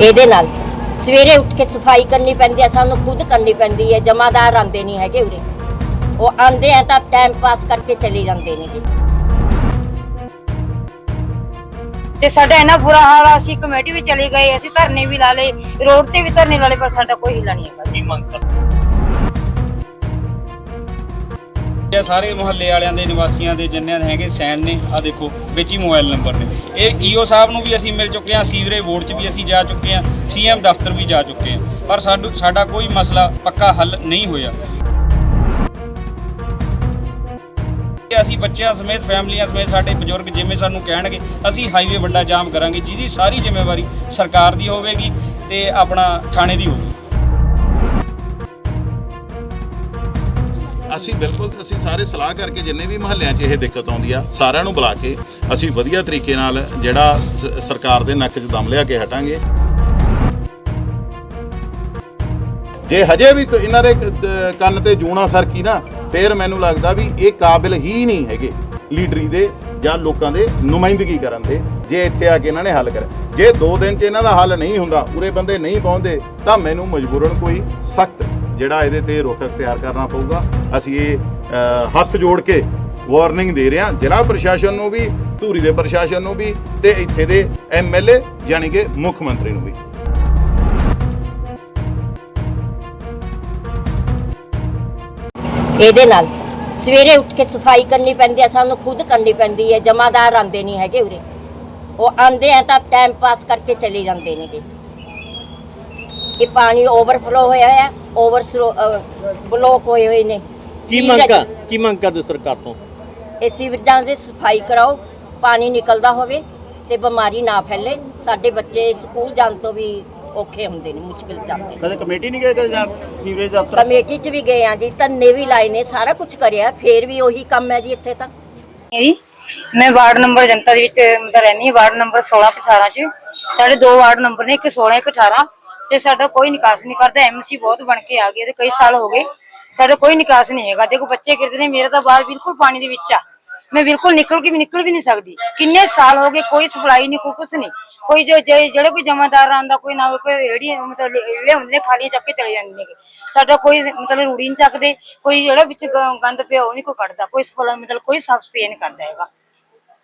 ਇਹਦੇ ਨਾਲ। ਸਵੇਰੇ ਉੱਠ ਕੇ ਸਫ਼ਾਈ ਕਰਨੀ ਪੈਂਦੀ ਹੈ ਸਾਨੂੰ ਖੁਦ ਕਰਨੀ ਪੈਂਦੀ ਹੈ ਜਮਾਦਾਰ ਆਂਦੇ ਨਹੀਂ ਹੈਗੇ ਉਰੇ। ਉਹ ਆਂਦੇ ਆ ਤਾਂ ਟਾਈਮ ਪਾਸ ਕਰਕੇ ਚਲੇ ਜਾਂਦੇ ਨੇ ਜੀ। ਸੇ ਸਾਡਾ ਇੰਨਾ ਬੁਰਾ ਹਾਲ ਆ ਅਸੀਂ ਕਮੇਟੀ ਵੀ ਚਲੇ ਗਏ ਅਸੀਂ ਧਰਨੇ ਵੀ ਲਾ ਲਏ ਰੋਡ ਤੇ ਵੀ ਧਰਨੇ ਲਾ ਲਏ ਪਰ ਸਾਡਾ ਕੋਈ ਹਿੱਲਾ ਨਹੀਂ ਹੈਗਾ। ਕੀ ਮੰਗ ਕਰ ਇਹ ਸਾਰੇ ਮੁਹੱਲੇ ਵਾਲਿਆਂ ਦੇ, ਨਿਵਾਸੀਆਂ ਦੇ, ਜਿੰਨਿਆਂ ਦੇ ਹੈਗੇ ਸੈਨ ਨੇ ਆ ਦੇਖੋ, ਵਿੱਚ ਹੀ ਮੋਬਾਈਲ ਨੰਬਰ ਨੇ। ਇਹ ਈਓ ਸਾਹਿਬ ਨੂੰ ਵੀ ਅਸੀਂ ਮਿਲ ਚੁੱਕੇ ਹਾਂ, ਸੀਵਰੇਜ ਬੋਰਡ 'ਚ ਵੀ ਅਸੀਂ ਜਾ ਚੁੱਕੇ ਹਾਂ, ਸੀਐਮ ਦਫ਼ਤਰ ਵੀ ਜਾ ਚੁੱਕੇ ਹਾਂ। ਪਰ ਸਾਡੂ, ਸਾਡਾ ਕੋਈ ਮਸਲਾ ਪੱਕਾ ਹੱਲ ਨਹੀਂ ਹੋਇਆ। ਅਸੀਂ ਬੱਚਿਆਂ ਸਮੇਤ, ਫੈਮਲੀਆਂ ਸਮੇਤ, ਸਾਡੇ ਬਜ਼ੁਰਗ ਜਿਵੇਂ ਸਾਨੂੰ ਕਹਿਣਗੇ, ਅਸੀਂ ਹਾਈਵੇ ਵੱਡਾ ਜਾਮ ਕਰਾਂਗੇ, ਜਿਹਦੀ ਸਾਰੀ ਜ਼ਿੰਮੇਵਾਰੀ ਸਰਕਾਰ ਦੀ ਹੋਵੇਗੀ ਤੇ ਆਪਣਾ ਥਾਣੇ ਦੀ ਹੋਵੇਗੀ। ਅਸੀਂ ਬਿਲਕੁਲ ਅਸੀਂ ਸਾਰੇ ਸਲਾਹ ਕਰਕੇ ਜਿੰਨੇ ਵੀ ਮਹੱਲਿਆਂ 'ਚ ਇਹ ਦਿੱਕਤ ਆਉਂਦੀ ਆ, ਸਾਰਿਆਂ ਨੂੰ ਬੁਲਾ ਕੇ ਅਸੀਂ ਵਧੀਆ ਤਰੀਕੇ ਨਾਲ ਜਿਹੜਾ ਸ- ਸਰਕਾਰ ਦੇ ਨੱਕ 'ਚ ਦਮ ਲਿਆ ਕੇ ਹਟਾਂਗੇ। ਜੇ ਹਜੇ ਵੀ ਕ- ਇਹਨਾਂ ਦੇ ਕ- ਦ- ਕੰਨ ਤੇ ਜੂਣਾ ਸਰਕੀ ਨਾ, ਫਿਰ ਮੈਨੂੰ ਲੱਗਦਾ ਵੀ ਇਹ ਕਾਬਿਲ ਹੀ ਨਹੀਂ ਹੈਗੇ ਲੀਡਰੀ ਦੇ ਜਾਂ ਲੋਕਾਂ ਦੇ ਨੁਮਾਇੰਦਗੀ ਕਰਨ ਦੇ, ਜੇ ਇੱਥੇ ਆ ਕੇ ਇਹਨਾਂ ਨੇ ਹੱਲ ਕਰ ਜੇ 2 ਦਿਨ 'ਚ ਇਹਨਾਂ ਦਾ ਹੱਲ ਨਹੀਂ ਹੁੰਦਾ ਉਰੇ ਬੰਦੇ ਨਹੀਂ ਪਹੁੰਚਦੇ ਤਾਂ ਮੈਨੂੰ ਮਜਬੂਰਨ ਕੋਈ ਸਖਤ ਜਿਹੜਾ ਇਹਦੇ ਤੇ ਰੁਖ ਅਖਤਿਆਰ ਕਰਨਾ ਪਊਗਾ, ਅਸੀਂ ਇਹ ਹੱਥ ਜੋੜ ਕੇ ਵਾਰਨਿੰਗ ਦੇ ਰਹੇ ਹਾਂ। ਜ਼ਿਲ੍ਹਾ ਪ੍ਰਸ਼ਾਸਨ ਨੂੰ ਵੀ, ਧੂਰੀ ਦੇ ਪ੍ਰਸ਼ਾਸਨ ਨੂੰ ਵੀ ਤੇ ਇੱਥੇ ਦੇ ਐਮਐਲਏ ਯਾਨੀ ਕਿ ਮੁੱਖ ਮੰਤਰੀ ਨੂੰ ਵੀ। ਇਹਦੇ ਨਾਲ ਸਵੇਰੇ ਉੱਠ ਕੇ ਸਫ਼ਾਈ ਕਰਨੀ ਪੈਂਦੀ ਹੈ, ਸਾਨੂੰ ਖੁਦ ਕਰਨੀ ਪੈਂਦੀ ਹੈ, ਜਮਾਦਾਰ ਆਂਦੇ ਨਹੀਂ ਹੈਗੇ ਉਰੇ। ਉਹ ਆਂਦੇ ਆ ਤਾਂ ਟਾਈਮ ਪਾਸ ਕਰਕੇ ਚਲੇ ਜਾਂਦੇ ਨੇ ਇਹ ਪਾਣੀ ਓਵਰਫਲੋ ਹੋਇਆ ਹੈ ਓਵਰ ਬਲੋਕ ਹੋਏ ਹੋਏ ਨੇ। ਕੀ ਮੰਗ ਕਰ ਕੀ ਮੰਗ ਕਰਦੇ ਸਰਕਾਰ ਤੋਂ? ਇਹ ਸੀਵਰੇਜਾਂ ਦੀ ਸਫ਼ਾਈ ਕਰਾਓ ਪਾਣੀ ਨਿਕਲਦਾ ਹੋਵੇ ਤੇ ਬਿਮਾਰੀ ਨਾ ਫੈਲੇ। ਸਾਡੇ ਬੱਚੇ ਸਕੂਲ ਜਾਣ ਤੋਂ ਵੀ ਔਖੇ ਹੁੰਦੇ ਨੇ ਮੁਸ਼ਕਿਲ ਜਾਂਦੇ ਕਦੇ ਕਮੇਟੀ ਨਹੀਂ ਗਏ ਕਦੇ ਜਾਂ ਸੀਵਰੇਜ ਦਫ਼ਤਰ? ਕਮੇਟੀ 'ਚ ਵੀ ਗਏ ਆ ਜੀ ਧੰਨੇ ਵੀ ਲਾਏ ਨੇ ਸਾਰਾ ਕੁਝ ਕਰਿਆ ਫੇਰ ਵੀ ਉਹੀ ਕੰਮ ਹੈ ਜੀ ਇੱਥੇ ਤਾਂ। ਜੀ ਮੈਂ ਵਾਰਡ ਨੰਬਰ ਜਨਤਾ ਦੇ ਵਿੱਚ ਮਤਲਬ ਰਹਿੰਦੀ ਹਾਂ ਵਾਰਡ ਨੰਬਰ 16 ਤੇ 18 ਚ। ਸਾਡੇ ਦੋ ਵਾਰਡ ਨੰਬਰ ਨੇ ਇੱਕ 16 ਇੱਕ 18 ਸੇ ਸਾਡਾ ਕੋਈ ਨਿਕਾਸ ਨਹੀਂ ਕਰਦਾ ਐਮਸੀ ਬਹੁਤ ਬਣ ਕੇ ਆ ਗਏ ਤੇ ਕਈ ਸਾਲ ਹੋ ਗਏ। ਸਾਡਾ ਕੋਈ ਨਿਕਾਸ ਨਹੀਂ ਹੈਗਾ। ਦੇਖੋ, ਬੱਚੇ ਗਿਰਦੇ ਨੇ, ਮੇਰਾ ਤਾਂ ਬਾਲ ਬਿਲਕੁਲ ਪਾਣੀ ਦੇ ਵਿੱਚ ਆ। ਮੈਂ ਬਿਲਕੁਲ ਨਿਕਲ ਕੇ ਵੀ ਨਿਕਲ ਵੀ ਨਹੀਂ ਸਕਦੀ। ਕਿੰਨੇ ਸਾਲ ਹੋ ਗਏ, ਕੋਈ ਸਪਲਾਈ ਨਹੀਂ, ਕੋਈ ਕੁਛ ਨਹੀਂ। ਕੋਈ ਜੋ ਜਿਹੜੇ ਕੋਈ ਜਮਾਦਾਰ ਆਂਦਾ ਕੋਈ ਨਾ, ਕੋਈ ਰੇੜੀ ਮਤਲਬ ਲਿਆਉਂਦੇ ਨੇ ਖਾਲੀ ਚੱਕ ਕੇ ਚਲੇ ਜਾਂਦੇ ਨੇ। ਸਾਡਾ ਕੋਈ ਮਤਲਬ ਰੂੜੀ ਨਹੀਂ ਚੱਕਦੇ, ਕੋਈ ਜਿਹੜਾ ਵਿੱਚ ਗੰਦ ਪਿਆ, ਉਹ ਨਹੀਂ ਕੋਈ ਕੱਢਦਾ, ਕੋਈ ਸਫਲਾ ਮਤਲਬ ਕੋਈ ਸਾਫ਼ ਸਫ਼ਾਈ ਨਹੀਂ ਕਰਦਾ ਹੈਗਾ।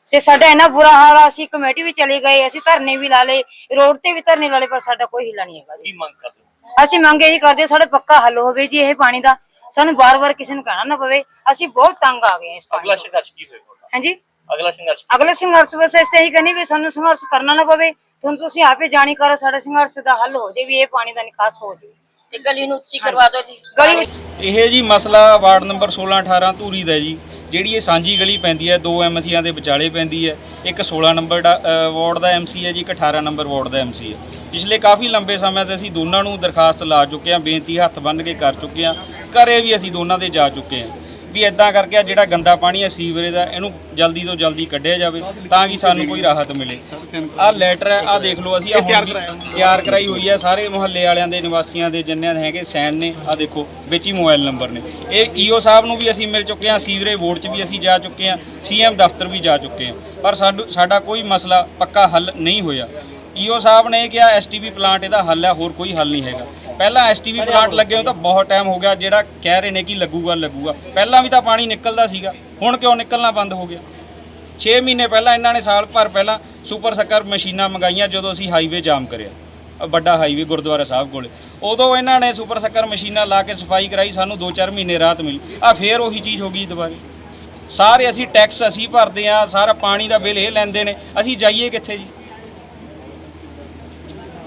ਸੇ ਸਾਡਾ ਇੰਨਾ ਬੁਰਾ ਹਾਲ ਆ ਅਸੀਂ ਕਮੇਟੀ ਵੀ ਚਲੇ ਗਏ ਅਸੀਂ ਧਰਨੇ ਵੀ ਲਾ ਲਏ ਰੋਡ ਤੇ ਵੀ ਧਰਨੇ ਲਾ ਲਏ ਪਰ ਸਾਡਾ ਕੋਈ ਹਿੱਲਾ ਨਹੀਂ ਹੈਗਾ ਜੀ। ਕੀ ਮੰਗ ਕਰਦੇ ਹੋ? ਅਸੀਂ ਮੰਗ ਇਹੀ ਕਰਦੇ ਹਾਂ, ਸਾਡਾ ਪੱਕਾ ਹੱਲ ਹੋਵੇ ਜੀ ਇਹ ਪਾਣੀ ਦਾ। ਸਾਨੂੰ ਬਾਰ-ਬਾਰ ਕਿਸੇ ਨੂੰ ਕਹਿਣਾ ਨਾ ਪਵੇ। ਅਸੀਂ ਬਹੁਤ ਤੰਗ ਆ ਗਏ ਹਾਂ ਇਸ ਪਾਣੀ ਅਗਲਾ ਤੋਂ। ਸੰਘਰਸ਼ ਕੀ ਹੋਏਗਾ ਹਾਂਜੀ? ਅਗਲਾ ਸੰਘਰਸ਼ ਅਗਲੇ ਸੰਘਰਸ਼ ਵਾਸਤੇ ਇਸ ਤੇ ਇਹੀ ਕਹਿੰਦੇ ਵੀ ਸਾਨੂੰ ਸੰਘਰਸ਼ ਕਰਨਾ ਨਾ ਪਵੇ। ਤੁਹਾਨੂੰ ਤੁਸੀਂ ਆਪੇ ਜਾਣੀ ਕਰੋ ਸਾਡੇ ਸੰਘਰਸ਼ ਦਾ ਹੱਲ ਹੋ ਜੇ ਵੀ ਇਹ ਪਾਣੀ ਦਾ ਨਿਕਾਸ ਹੋ ਜੇ। ਤੇ ਗਲੀ ਨੂੰ ਉੱਚੀ ਕਰਵਾ ਦਿਓ ਜੀ। ਗਲੀ ਵਿੱਚ ਇਹ ਜੀ ਮਸਲਾ ਵਾਰਡ ਨੰਬਰ 16 18 ਧੂਰੀ ਦਾ ਜੀ। ਜਿਹੜੀ ਇਹ ਸਾਂਝੀ ਗਲੀ ਪੈਂਦੀ ਹੈ, ਦੋ ਐਮਸੀਆਂ ਦੇ ਵਿਚਾਲੇ ਪੈਂਦੀ ਹੈ, ਇੱਕ 16 ਨੰਬਰ ਦਾ ਵਾਰਡ ਦਾ ਐਮਸੀ ਹੈ ਜੀ, ਇੱਕ 18 ਨੰਬਰ ਵਾਰਡ ਦਾ ਐਮਸੀ ਹੈ। ਪਿਛਲੇ ਕਾਫੀ ਲੰਬੇ ਸਮੇਂ ਤੋਂ ਅਸੀਂ ਦੋਨਾਂ ਨੂੰ ਦਰਖਾਸਤ ਲਾ ਚੁੱਕੇ ਹਾਂ, ਬੇਨਤੀ ਹੱਥ ਬੰਨ੍ਹ ਕੇ ਕਰ ਚੁੱਕੇ ਹਾਂ, ਘਰੇ ਵੀ ਅਸੀਂ ਦੋਨਾਂ ਦੇ ਜਾ ਚੁੱਕੇ ਹਾਂ। ਵੀ ਇਦਾਂ ਕਰਕੇ ਆ ਜਿਹੜਾ ਗੰਦਾ ਪਾਣੀ ਹੈ ਸੀਵਰੇਜ ਦਾ ਇਹਨੂੰ ਜਲਦੀ ਤੋਂ ਜਲਦੀ ਕੱਢਿਆ ਜਾਵੇ ਤਾਂ ਕਿ ਸਾਨੂੰ ਕੋਈ ਰਾਹਤ ਮਿਲੇ। ਆਹ ਲੈਟਰ ਹੈ ਆਹ ਦੇਖ ਲਓ ਅਸੀਂ ਆਹ ਹੁਣ ਵੀ ਤਿਆਰ ਕਰਾਈ ਹੋਈ ਹੈ ਸਾਰੇ ਮੁਹੱਲੇ ਵਾਲਿਆਂ ਦੇ ਨਿਵਾਸੀਆਂ ਦੇ ਜਿੰਨਿਆਂ ਦੇ ਹੈਗੇ ਸੈਨ ਨੇ ਆਹ ਦੇਖੋ ਵਿੱਚ ਹੀ ਮੋਬਾਈਲ ਨੰਬਰ ਨੇ। ਇਹ ਈਓ ਸਾਹਿਬ ਨੂੰ ਵੀ ਅਸੀਂ ਮਿਲ ਚੁੱਕੇ ਹਾਂ ਸੀਵਰੇਜ ਬੋਰਡ 'ਚ ਵੀ ਅਸੀਂ ਜਾ ਚੁੱਕੇ ਹਾਂ ਸੀਐਮ ਦਫ਼ਤਰ ਵੀ ਜਾ ਚੁੱਕੇ ਹਾਂ। ਪਰ ਸਾਡੂ ਸਾਡਾ ਕੋਈ ਮਸਲਾ ਪੱਕਾ ਹੱਲ ਨਹੀਂ ਹੋਇਆ। ਈਓ ਸਾਹਿਬ ਨੇ ਕਿਹਾ ਐਸਟੀਵੀ ਪਲਾਂਟ ਇਹਦਾ ਹੱਲ ਹੈ ਹੋਰ ਕੋਈ ਹੱਲ ਨਹੀਂ ਹੈਗਾ। ਪਹਿਲਾਂ ਐਸਟੀਵੀ ਪਲਾਂਟ ਲੱਗੇ ਹੋਏ ਤਾਂ ਬਹੁਤ ਟਾਈਮ ਹੋ ਗਿਆ ਜਿਹੜਾ ਕਹਿ ਰਹੇ ਨੇ ਕਿ ਲੱਗੂਗਾ ਲੱਗੂਗਾ। ਪਹਿਲਾਂ ਵੀ ਤਾਂ ਪਾਣੀ ਨਿਕਲਦਾ ਸੀਗਾ ਹੁਣ ਕਿਉਂ ਨਿਕਲਣਾ ਬੰਦ ਹੋ ਗਿਆ? 6 ਮਹੀਨੇ ਪਹਿਲਾਂ ਇਹਨਾਂ ਨੇ ਸਾਲ ਭਰ ਪਹਿਲਾਂ ਸੁਪਰ ਸੱਕਰ ਮਸ਼ੀਨਾਂ ਮੰਗਾਈਆਂ ਜਦੋਂ ਅਸੀਂ ਹਾਈਵੇ ਜਾਮ ਕਰਿਆ ਵੱਡਾ ਹਾਈਵੇ ਗੁਰਦੁਆਰਾ ਸਾਹਿਬ ਕੋਲੇ। ਉਦੋਂ ਇਹਨਾਂ ਨੇ ਸੁਪਰ ਸੱਕਰ ਮਸ਼ੀਨਾਂ ਲਾ ਕੇ ਸਫ਼ਾਈ ਕਰਾਈ ਸਾਨੂੰ 2-4 ਮਹੀਨੇ ਰਾਹਤ ਮਿਲੀ। ਆ ਫੇਰ ਉਹੀ ਚੀਜ਼ ਹੋ ਗਈ ਦੁਬਾਰੇ। ਸਾਰੇ ਅਸੀਂ ਟੈਕਸ ਅਸੀਂ ਭਰਦੇ ਆ ਸਾਰਾ ਪਾਣੀ ਦਾ ਬਿੱਲ ਇਹ ਲੈਂਦੇ ਨੇ ਅਸੀਂ ਜਾਈਏ ਕਿੱਥੇ ਜੀ?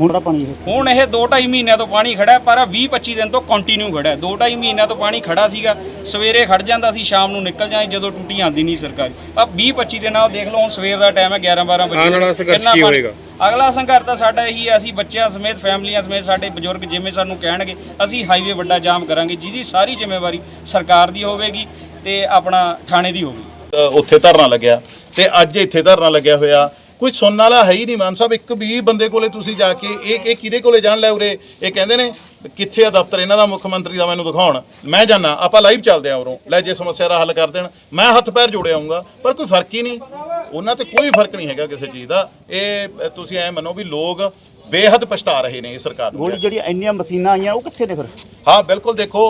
ਹੁਣ ਦਾ ਪਾਣੀ ਇਹ। ਹੁਣ ਇਹ 2-2.5 ਮਹੀਨਿਆਂ ਤੋਂ ਪਾਣੀ ਖੜਾ ਹੈ, ਪਰ 20-25 ਦਿਨ ਤੋਂ ਕੰਟੀਨਿਊ ਖੜਾ ਹੈ। 2-2.5 ਮਹੀਨਿਆਂ ਤੋਂ ਪਾਣੀ ਖੜਾ ਸੀਗਾ ਸਵੇਰੇ ਖੜ ਜਾਂਦਾ ਸੀ ਸ਼ਾਮ ਨੂੰ ਨਿਕਲ ਜਾਏ ਜਦੋਂ ਟੁੱਟੀ ਆਂਦੀ ਨਹੀਂ ਸਰਕਾਰੀ। ਆ 20-25 ਦਿਨ ਆ ਦੇਖ ਲਓ ਹੁਣ ਸਵੇਰ ਦਾ ਟਾਈਮ ਹੈ 11-12 ਵਜੇ। ਆਉਣ ਵਾਲਾ ਸੰਘਰਸ਼ ਕਿੰਨਾ ਕੀ ਪਾਣੀ- ਹੋਏਗਾ? ਅਗਲਾ ਸੰਘਰਸ਼ ਤਾਂ ਸਾਡਾ ਇਹੀ ਹੈ ਅਸੀਂ ਬੱਚਿਆਂ ਸਮੇਤ ਫੈਮਲੀਆਂ ਸਮੇਤ ਸਾਡੇ ਬਜ਼ੁਰਗ ਜਿਵੇਂ ਸਾਨੂੰ ਕਹਿਣਗੇ ਅਸੀਂ ਹਾਈਵੇ ਵੱਡਾ ਜਾਮ ਕਰਾਂਗੇ ਜਿਹਦੀ ਸਾਰੀ ਜ਼ਿੰਮੇਵਾਰੀ ਸਰਕਾਰ ਦੀ ਹੋਵੇਗੀ ਤੇ ਆਪਣਾ ਥਾਣੇ ਦੀ ਹੋਵੇਗੀ। ਅ, ਉੱਥੇ ਧਰਨਾ ਲੱਗਿਆ ਤੇ ਅੱਜ ਇੱਥੇ ਧਰਨਾ ਲੱਗਿਆ ਹੋਇਆ। ਕੋਈ ਸੁਣਨ ਵਾਲਾ ਹੈ ਹੀ ਨਹੀਂ ਮਾਨ ਸਾਹਿਬ। ਇੱਕ ਵੀ ਬੰਦੇ ਕੋਲੇ ਤੁਸੀਂ ਜਾ ਕੇ ਇਹ ਇਹ ਕਿਹਦੇ ਕੋਲੇ ਜਾਣ ਲੈ ਉਰੇ? ਇਹ ਕਹਿੰਦੇ ਨੇ, ਕਿੱਥੇ ਆ ਦਫ਼ਤਰ? ਇਹਨਾਂ ਦਾ ਮੁੱਖ ਮੰਤਰੀ ਦਾ ਮੈਨੂੰ ਦਿਖਾਉਣ। ਮੈਂ ਜਾਣਾ ਆਪਾਂ ਲਾਈਵ ਚੱਲਦੇ ਆ ਉਰੋਂ। ਲੈ, ਜੇ ਸਮੱਸਿਆ ਦਾ ਹੱਲ ਕਰ ਦੇਣ। ਮੈਂ ਹੱਥ ਪੈਰ ਜੋੜੇ ਆਉਂਗਾ ਪਰ ਕੋਈ ਫ਼ਰਕ ਹੀ ਨਹੀਂ। ਉਹਨਾਂ ਤੇ ਕੋਈ ਫ਼ਰਕ ਨਹੀਂ ਹੈਗਾ ਕਿਸੇ ਚੀਜ਼ ਦਾ। ਇਹ, ਤੁਸੀਂ ਐ ਮੰਨੋ ਵੀ ਲੋਕ ਬੇਹੱਦ ਪਛਤਾ ਰਹੇ ਨੇ ਇਹ ਸਰਕਾਰ ਨੂੰ ਗੋਲੀ ਜਿਹੜੀ ਇੰਨੀਆਂ ਮਸ਼ੀਨਾਂ ਆਈਆਂ ਉਹ ਕਿੱਥੇ ਨੇ ਫਿਰ? ਹਾਂ ਬਿਲਕੁਲ ਦੇਖੋ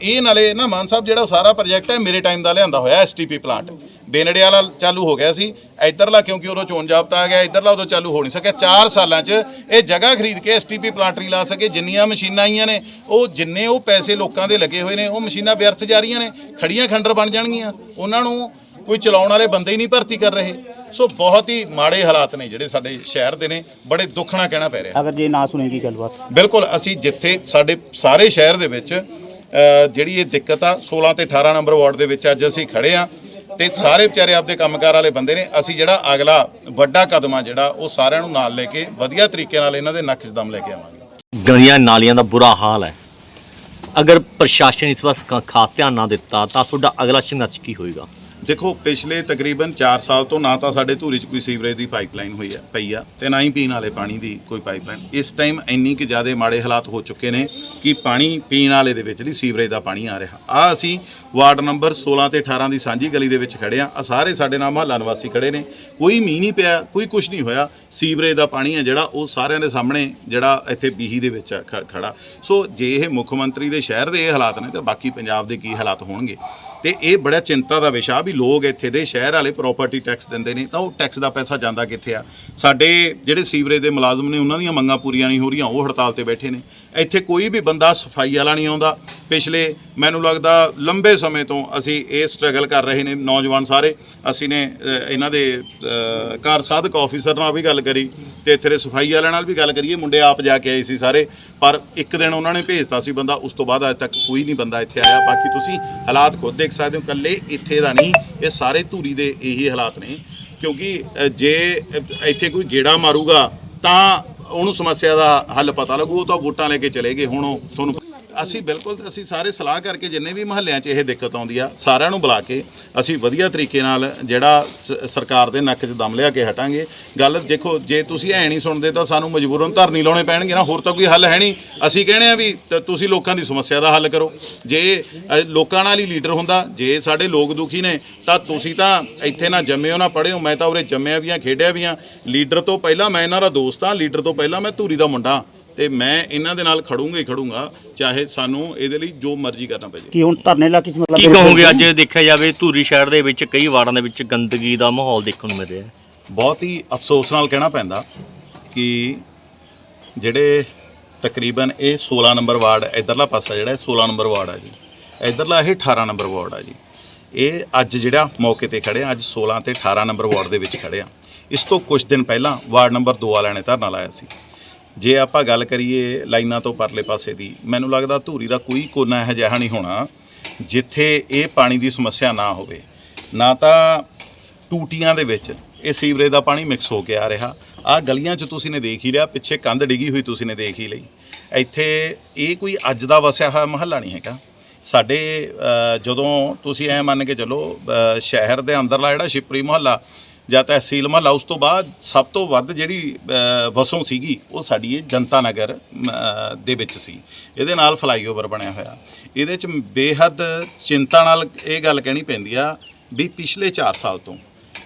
ਇਹ ਨਾਲੇ ਨਾ ਮਾਨ ਸਾਹਿਬ ਜਿਹੜਾ ਸਾਰਾ ਪ੍ਰੋਜੈਕਟ ਹੈ ਮੇਰੇ ਟਾਈਮ ਦਾ ਲਿਆਂਦਾ ਹੋਇਆ ਐਸਟੀਪੀ ਪਲਾਂਟ ਬੇਨੜੇ ਵਾਲਾ ਚਾਲੂ ਹੋ ਗਿਆ ਸੀ ਇਧਰਲਾ ਕਿਉਂਕਿ ਉਦੋਂ ਚੋਣ ਜਾਬਤਾ ਆ ਗਿਆ ਇਧਰਲਾ ਉਦੋਂ ਚਾਲੂ ਹੋ ਨਹੀਂ ਸਕਿਆ। 4 ਸਾਲਾਂ 'ਚ ਇਹ ਜਗ੍ਹਾ ਖਰੀਦ ਕੇ ਐਸਟੀਪੀ ਪਲਾਂਟ ਨਹੀਂ ਲਾ ਸਕੇ ਜਿੰਨੀਆਂ ਮਸ਼ੀਨਾਂ ਆਈਆਂ ਨੇ ਉਹ ਜਿੰਨੇ ਉਹ ਪੈਸੇ ਲੋਕਾਂ ਦੇ ਲੱਗੇ ਹੋਏ ਨੇ ਉਹ ਮਸ਼ੀਨਾਂ ਵਿਅਰਥ ਜਾ ਰਹੀਆਂ ਨੇ ਖੜੀਆਂ ਖੰਡਰ ਬਣ ਜਾਣਗੀਆਂ। ਉਹਨਾਂ ਨੂੰ ਕੋਈ ਚਲਾਉਣ ਵਾਲੇ ਬੰਦੇ ਹੀ ਨਹੀਂ ਭਰਤੀ ਕਰ ਰਹੇ। ਸੋ ਬਹੁਤ ਹੀ ਮਾੜੇ ਹਾਲਾਤ ਨੇ ਜਿਹੜੇ ਸਾਡੇ ਸ਼ਹਿਰ ਦੇ ਨੇ ਬੜੇ ਦੁੱਖ ਨਾਲ ਕਹਿਣਾ ਪੈ ਰਿਹਾ। ਅਗਰ ਜੇ ਨਾ ਸੁਣੇਗੀ ਗੱਲਬਾਤ। ਬਿਲਕੁਲ ਅਸੀਂ ਜਿੱਥੇ ਸਾਡੇ ਸਾਰੇ ਸ਼ਹਿਰ ਦੇ ਵਿੱਚ ਜਿਹੜੀ ਇਹ ਦਿੱਕਤ ਆ 16 ਤੇ 18 ਨੰਬਰ ਵਾਰਡ ਦੇ ਵਿੱਚ ਅੱਜ ਅਸੀਂ ਖੜੇ ਆ ਤੇ ਸਾਰੇ ਵਿਚਾਰੇ ਆਪਦੇ ਕੰਮਕਾਰ ਵਾਲੇ ਬੰਦੇ ਨੇ ਅਸੀਂ ਜਿਹੜਾ ਅਗਲਾ ਵੱਡਾ ਕਦਮ ਆ ਜਿਹੜਾ ਉਹ ਸਾਰਿਆਂ ਨੂੰ ਨਾਲ ਲੈ ਕੇ ਵਧੀਆ ਤਰੀਕੇ ਨਾਲ ਇਹਨਾਂ ਦੇ ਨੱਕ 'ਚ ਦਮ ਲੈ ਕੇ ਆਵਾਂਗੇ। ਗਲੀਆਂ ਨਾਲੀਆਂ ਦਾ ਬੁਰਾ ਹਾਲ ਹੈ। ਅਗਰ ਪ੍ਰਸ਼ਾਸਨ ਇਸ ਵਾਰ ਖਾਸ ਧਿਆਨ ਨਾ ਦਿੱਤਾ ਤਾਂ ਤੁਹਾਡਾ ਅਗਲਾ ਸੰਘਰਸ਼ ਕੀ ਹੋਏਗਾ? ਦੇਖੋ, ਪਿਛਲੇ ਤਕਰੀਬਨ 4 ਸਾਲ ਤੋਂ ਨਾ ਤਾਂ ਸਾਡੇ ਧੂਰੀ 'ਚ ਕੋਈ ਸੀਵਰੇਜ ਦੀ ਪਾਈਪਲਾਈਨ ਹੋਈ ਹੈ ਪਈ ਆ ਤੇ ਨਾ ਹੀ ਪੀਣ ਵਾਲੇ ਪਾਣੀ ਦੀ ਕੋਈ ਪਾਈਪਲਾਈਨ। ਇਸ ਟਾਈਮ ਇੰਨੀ ਕਿ ਜ਼ਿਆਦਾ ਮਾੜੇ ਹਾਲਾਤ ਹੋ ਚੁੱਕੇ ਨੇ ਕਿ ਪਾਣੀ ਪੀਣ ਵਾਲੇ ਦੇ ਵਿੱਚ ਲਈ ਸੀਵਰੇਜ ਦਾ ਪਾਣੀ ਆ ਰਿਹਾ। ਆ ਅਸੀਂ ਵਾਰਡ ਨੰਬਰ 16 ਤੇ 18 ਦੀ ਸਾਂਝੀ ਗਲੀ ਦੇ ਵਿੱਚ ਖੜੇ ਆ। ਆ ਸਾਰੇ ਸਾਡੇ ਨਾਲ ਮਹੱਲਾ ਨਿਵਾਸੀ ਖੜੇ ਨੇ। ਕੋਈ ਮੀਂਹ ਨਹੀਂ ਪਿਆ, ਕੋਈ ਕੁਝ ਨਹੀਂ ਹੋਇਆ। ਸੀਵਰੇਜ ਦਾ ਪਾਣੀ ਹੈ ਜਿਹੜਾ, ਉਹ ਸਾਰਿਆਂ ਦੇ ਸਾਹਮਣੇ ਜਿਹੜਾ ਇੱਥੇ ਬੀਹੀ ਦੇ ਵਿੱਚ ਆ ਖੜਾ। ਸੋ ਜੇ ਇਹ ਮੁੱਖ ਮੰਤਰੀ ਦੇ ਸ਼ਹਿਰ ਦੇ ਇਹ ਹਾਲਾਤ ਨੇ, ਤਾਂ ਬਾਕੀ ਪੰਜਾਬ ਦੇ ਕੀ ਹਾਲਾਤ ਹੋਣਗੇ? ਤੇ ਇਹ ਬੜਾ ਚਿੰਤਾ ਦਾ ਵਿਸ਼ਾ ਵੀ ਲੋਕ ਇੱਥੇ ਦੇ ਸ਼ਹਿਰ ਵਾਲੇ ਪ੍ਰਾਪਰਟੀ ਟੈਕਸ ਦਿੰਦੇ ਨੇ। ਤਾਂ ਉਹ ਟੈਕਸ ਦਾ ਪੈਸਾ ਜਾਂਦਾ ਕਿੱਥੇ ਆ? ਸਾਡੇ ਜਿਹੜੇ ਸੀਵਰੇਜ ਦੇ ਮੁਲਾਜ਼ਮ ਨੇ, ਉਹਨਾਂ ਦੀਆਂ ਮੰਗਾਂ ਪੂਰੀਆਂ ਨਹੀਂ ਹੋ ਰਹੀਆਂ, ਉਹ ਹੜਤਾਲ ਤੇ ਬੈਠੇ ਨੇ। ਇੱਥੇ ਕੋਈ ਵੀ ਬੰਦਾ ਸਫ਼ਾਈ ਵਾਲਾ ਨਹੀਂ ਆਉਂਦਾ। ਪਿਛਲੇ ਮੈਨੂੰ ਲੱਗਦਾ ਲੰਬੇ ਸਮੇਂ ਤੋਂ ਅਸੀਂ ਇਹ ਸਟਰਗਲ ਕਰ ਰਹੇ ਨੇ ਨੌਜਵਾਨ ਸਾਰੇ। ਅਸੀਂ ਨੇ ਇਹਨਾਂ ਦੇ ਕਾਰ ਸਾਧਕ ਆਫੀਸਰ ਨਾਲ ਵੀ ਗੱਲ ਕਰੀ ਤੇ ਇੱਥੇ ਦੇ ਸਫ਼ਾਈ ਵਾਲਿਆਂ ਨਾਲ ਵੀ ਗੱਲ ਕਰੀਏ। ਮੁੰਡੇ ਆਪ ਜਾ ਕੇ ਆਏ ਸੀ ਸਾਰੇ, ਪਰ ਇੱਕ ਦਿਨ ਉਹਨਾਂ ਨੇ ਭੇਜਤਾ ਸੀ ਬੰਦਾ। ਉਸ ਤੋਂ ਬਾਅਦ ਅਜੇ ਤੱਕ ਕੋਈ ਨਹੀਂ ਬੰਦਾ ਇੱਥੇ ਆਇਆ। ਬਾਕੀ ਤੁਸੀਂ ਹਾਲਾਤ ਖੁਦ ਦੇਖ ਸਕਦੇ ਹੋ। ਕੱਲੇ ਇੱਥੇ ਦਾ ਨਹੀਂ, ਇਹ ਸਾਰੇ ਧੂਰੀ ਦੇ ਇਹੀ ਹਾਲਾਤ ਨੇ। ਕਿਉਂਕਿ ਜੇ ਇੱਥੇ ਕੋਈ ਗੇੜਾ ਮਾਰੂਗਾ, ਤਾਂ ਉਹਨੂੰ ਸਮੱਸਿਆ ਦਾ ਹੱਲ ਪਤਾ ਲੱਗੂ, ਉਹ ਤਾਂ ਵੋਟਾਂ ਲੈ ਕੇ ਚਲੇ ਗਏ, ਹੁਣ ਉਹ ਤੁਹਾਨੂੰ ਅਸੀਂ ਬਿਲਕੁਲ ਅਸੀਂ ਸਾਰੇ ਸਲਾਹ ਕਰਕੇ ਜਿੰਨੇ ਵੀ ਮਹੱਲਿਆਂ 'ਚ ਇਹ ਦਿੱਕਤ ਆਉਂਦੀ ਆ ਸਾਰਿਆਂ ਨੂੰ ਬੁਲਾ ਕੇ ਅਸੀਂ ਵਧੀਆ ਤਰੀਕੇ ਨਾਲ ਜਿਹੜਾ ਸ- ਸਰਕਾਰ ਦੇ ਨੱਕ 'ਚ ਦਮ ਲਿਆ ਕੇ ਹਟਾਂਗੇ। ਗੱਲ ਦੇਖੋ ਜੇ ਤੁਸੀਂ ਐ ਨਹੀਂ ਸੁਣਦੇ ਤਾਂ ਸਾਨੂੰ ਮਜਬੂਰਨ ਧਰਨੀ ਲਾਉਣੇ ਪੈਣਗੇ ਨਾ ਹੋਰ ਤਾਂ ਕੋਈ ਹੱਲ ਹੈ ਨਹੀਂ। ਅਸੀਂ ਕਹਿੰਦੇ ਆ ਵੀ ਤ- ਤੁਸੀਂ ਲੋਕਾਂ ਦੀ ਸਮੱਸਿਆ ਦਾ ਹੱਲ ਕਰੋ। ਜੇ ਅ, ਲੋਕਾਂ ਨਾਲ ਹੀ ਲੀਡਰ ਹੁੰਦਾ ਜੇ ਸਾਡੇ ਲੋਕ ਦੁਖੀ ਨੇ ਤਾਂ ਤੁਸੀਂ ਤਾਂ ਇੱਥੇ ਨਾ ਜੰਮਿਓ ਨਾ ਪੜ੍ਹਿਓ। ਮੈਂ ਤਾਂ ਉਰੇ ਜੰਮਿਆ ਵੀ ਆ ਖੇਡਿਆ ਵੀ ਆ ਲੀਡਰ ਤੋਂ ਪਹਿਲਾਂ ਮੈਂ ਇਹਨਾਂ ਦਾ ਦੋਸਤ ਆ ਲੀਡਰ ਤੋਂ ਪਹਿਲਾਂ ਮੈਂ ਧੂਰੀ ਦਾ ਮੁੰਡਾ ਹਾਂ। ਤੇ ਮੈਂ ਇਹਨਾਂ ਦੇ ਨਾਲ ਖੜੂੰਗਾ ਹੀ ਖੜੂੰਗਾ ਚਾਹੇ ਸਾਨੂੰ ਇਹਦੇ ਲਈ ਜੋ ਮਰਜ਼ੀ ਕਰਨਾ ਪੈ ਕੀ ਹੁਣ ਧਰਨੇ ਲਾ ਕਿਸ ਮਤਲਬ ਕੀ ਕਹੋਗੇ ਅੱਜ ਦੇਖਿਆ ਜਾਵੇ ਧੂਰੀ ਸ਼ਹਿਰ ਦੇ ਵਿੱਚ ਕਈ ਵਾਰਡਾਂ ਦੇ ਵਿੱਚ ਗੰਦਗੀ ਦਾ ਮਾਹੌਲ ਦੇਖਣ ਨੂੰ ਮਿਲ ਰਿਹਾ ਹੈ। ਬਹੁਤ ਹੀ ਅਫਸੋਸ ਨਾਲ ਕਹਿਣਾ ਪੈਂਦਾ ਕਿ ਜਿਹੜੇ ਤਕਰੀਬਨ ਇਹ 16 ਨੰਬਰ ਵਾਰਡ ਇਧਰਲਾ ਪਾਸਾ ਜਿਹੜਾ ਇਹ 16 ਨੰਬਰ ਵਾਰਡ ਆ ਜੀ ਇਧਰਲਾ ਇਹ 18 ਨੰਬਰ ਵਾਰਡ ਆ ਜੀ। ਇਹ ਅੱਜ ਜਿਹੜਾ ਮੌਕੇ ਤੇ ਖੜੇ ਆ ਅੱਜ 16 ਤੇ 18 ਨੰਬਰ ਵਾਰਡ ਦੇ ਵਿੱਚ ਖੜੇ ਆ। ਇਸ ਤੋਂ ਕੁਝ ਦਿਨ ਪਹਿਲਾਂ ਵਾਰਡ ਨੰਬਰ 2 ਵਾਲਿਆਂ ਨੇ ਧਰਨਾ ਲਾਇਆ ਸੀ। ਜੇ ਆਪਾਂ ਗੱਲ ਕਰੀਏ ਲਾਈਨਾਂ ਤੋਂ ਪਰਲੇ ਪਾਸੇ ਦੀ, ਮੈਨੂੰ ਲੱਗਦਾ ਧੂਰੀ ਦਾ ਕੋਈ ਕੋਨਾ ਇਹੋ ਜਿਹਾ ਨਹੀਂ ਹੋਣਾ, ਜਿੱਥੇ ਇਹ ਪਾਣੀ ਦੀ ਸਮੱਸਿਆ ਨਾ ਹੋਵੇ। ਨਾ ਤਾਂ ਟੂਟੀਆਂ ਦੇ ਵਿੱਚ ਇਹ ਸੀਵਰੇਜ ਦਾ ਪਾਣੀ ਮਿਕਸ ਹੋ ਕੇ ਆ ਰਿਹਾ। ਆ ਗਲੀਆਂ 'ਚ ਤੁਸੀਂ ਨੇ ਦੇਖ ਹੀ ਲਿਆ, ਪਿੱਛੇ ਕੰਧ ਡਿੱਗੀ ਹੋਈ ਤੁਸੀਂ ਨੇ ਦੇਖ ਹੀ ਲਈ। ਇੱਥੇ ਇਹ ਕੋਈ ਅੱਜ ਦਾ ਵਸਿਆ ਹੋਇਆ ਮਹੱਲਾ ਨਹੀਂ ਹੈਗਾ। ਸਾਡੇ ਜਦੋਂ ਤੁਸੀਂ ਐ ਮੰਨ ਕੇ ਚੱਲੋ ਸ਼ਹਿਰ ਦੇ ਅੰਦਰਲਾ ਜਿਹੜਾ ਸ਼ਿਪਰੀ ਮੁਹੱਲਾ ਜਾਂ ਤਹਿਸੀਲ ਮੁਹੱਲਾ, ਉਸ ਤੋਂ ਬਾਅਦ ਸਭ ਤੋਂ ਵੱਧ ਜਿਹੜੀ ਵਸੋਂ ਸੀਗੀ, ਉਹ ਸਾਡੀ ਇਹ ਜਨਤਾ ਨਗਰ ਦੇ ਵਿੱਚ ਸੀ। ਇਹਦੇ ਨਾਲ ਫਲਾਈਓਵਰ ਬਣਿਆ ਹੋਇਆ। ਇਹਦੇ 'ਚ ਬੇਹੱਦ ਚਿੰਤਾ ਨਾਲ ਇਹ ਗੱਲ ਕਹਿਣੀ ਪੈਂਦੀ ਆ ਵੀ ਪਿਛਲੇ 4 ਸਾਲ ਤੋਂ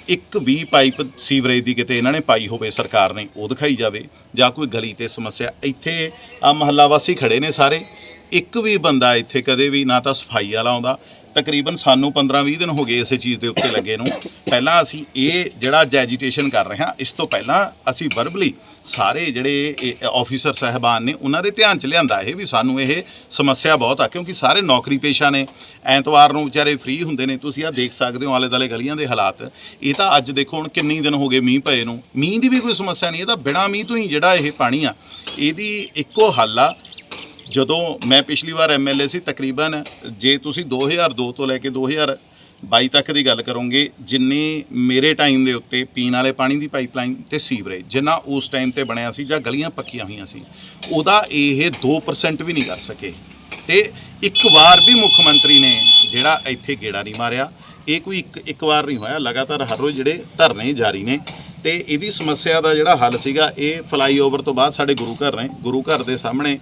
ਇੱਕ ਵੀ ਪਾਈਪ ਸੀਵਰੇਜ ਦੀ ਕਿਤੇ ਇਹਨਾਂ ਨੇ ਪਾਈ ਹੋਵੇ, ਸਰਕਾਰ ਨੇ ਉਹ ਦਿਖਾਈ ਜਾਵੇ, ਜਾਂ ਕੋਈ ਗਲੀ ਤੇ ਸਮੱਸਿਆ। ਇੱਥੇ ਆ ਮਹੱਲਾ ਵਾਸੀ ਖੜੇ ਨੇ ਸਾਰੇ। ਇੱਕ ਵੀ ਬੰਦਾ ਇੱਥੇ ਕਦੇ ਵੀ ਨਾ ਤਾਂ ਸਫ਼ਾਈ ਵਾਲਾ ਆਉਂਦਾ ਤਕਰੀਬਨ ਸਾਨੂੰ 15-20 ਦਿਨ ਹੋ ਗਏ ਇਸੇ ਚੀਜ਼ ਦੇ ਉੱਤੇ ਲੱਗੇ ਨੂੰ। ਪਹਿਲਾਂ ਅਸੀਂ ਇਹ ਜਿਹੜਾ ਐਜੀਟੇਸ਼ਨ ਕਰ ਰਹੇ ਹਾਂ, ਇਸ ਤੋਂ ਪਹਿਲਾਂ ਅਸੀਂ ਵਰਬਲੀ ਸਾਰੇ ਜਿਹੜੇ ਆਫੀਸਰ ਸਹਿਬਾਨ ਨੇ, ਉਹਨਾਂ ਦੇ ਧਿਆਨ ਚ ਲਿਆਂਦਾ ਇਹ ਵੀ ਸਾਨੂੰ ਇਹ ਸਮੱਸਿਆ ਬਹੁਤ ਆ, ਕਿਉਂਕਿ ਸਾਰੇ ਨੌਕਰੀ ਪੇਸ਼ਾ ਨੇ। ਐਤਵਾਰ ਨੂੰ ਵਿਚਾਰੇ ਫ੍ਰੀ ਹੁੰਦੇ ਨੇ, ਤੁਸੀਂ ਆ ਦੇਖ ਸਕਦੇ ਹੋ ਆਲੇ ਦਾਲੇ ਗਲੀਆਂ ਦੇ ਹਾਲਾਤ। ਇਹ ਤਾਂ ਅੱਜ ਦੇਖੋ ਹੁਣ ਕਿੰਨੇ ਦਿਨ ਹੋ ਗਏ ਮੀਂਹ ਪਏ ਨੂੰ। ਮੀਂਹ ਦੀ ਵੀ ਕੋਈ ਸਮੱਸਿਆ ਨਹੀਂ, ਇਹ ਤਾਂ ਬਿਨਾ ਮੀਂਹ ਤੋਂ ਹੀ ਜਿਹੜਾ ਇਹ ਪਾਣੀ ਆ, ਇਹਦੀ ਇੱਕੋ ਹੱਲ ਆ ਜਦੋਂ ਮੈਂ ਪਿਛਲੀ ਵਾਰ ਐਮਐਲਏ ਸੀ, ਤਕਰੀਬਨ ਜੇ ਤੁਸੀਂ 2002 ਤੋਂ ਲੈ ਕੇ 2022 ਤੱਕ ਦੀ ਗੱਲ ਕਰੋਗੇ, ਜਿੰਨੀ ਮੇਰੇ ਟਾਈਮ ਦੇ ਉੱਤੇ ਪੀਣ ਵਾਲੇ ਪਾਣੀ ਦੀ ਪਾਈਪਲਾਈਨ ਤੇ ਸੀਵਰੇਜ ਜਿੰਨਾ ਉਸ ਟਾਈਮ ਤੇ ਬਣਿਆ ਸੀ ਜਾਂ ਗਲੀਆਂ ਪੱਕੀਆਂ ਹੋਈਆਂ ਸੀ, ਉਹਦਾ ਇਹ 2% ਵੀ ਨਹੀਂ ਕਰ ਸਕੇ। ਤੇ ਇੱਕ ਵਾਰ ਵੀ ਮੁੱਖ ਮੰਤਰੀ ਨੇ ਜਿਹੜਾ ਇੱਥੇ ਗੇੜਾ ਨਹੀਂ ਮਾਰਿਆ, ਇਹ ਕੋਈ ਇੱਕ ਇੱਕ ਵਾਰ ਨਹੀਂ ਹੋਇਆ, ਲਗਾਤਾਰ ਹਰ ਰੋਜ਼ ਜਿਹੜੇ ਧਰਨੇ ਜਾਰੀ ਨੇ। ਤੇ ਇਹਦੀ ਸਮੱਸਿਆ ਦਾ ਜਿਹੜਾ ਹੱਲ ਸੀਗਾ, ਇਹ ਫਲਾਈਓਵਰ ਤੋਂ ਬਾਅਦ ਸਾਡੇ ਗੁਰੂ ਘਰ ਨੇ, ਗੁਰੂ ਘਰ ਦੇ ਸਾਹਮਣੇ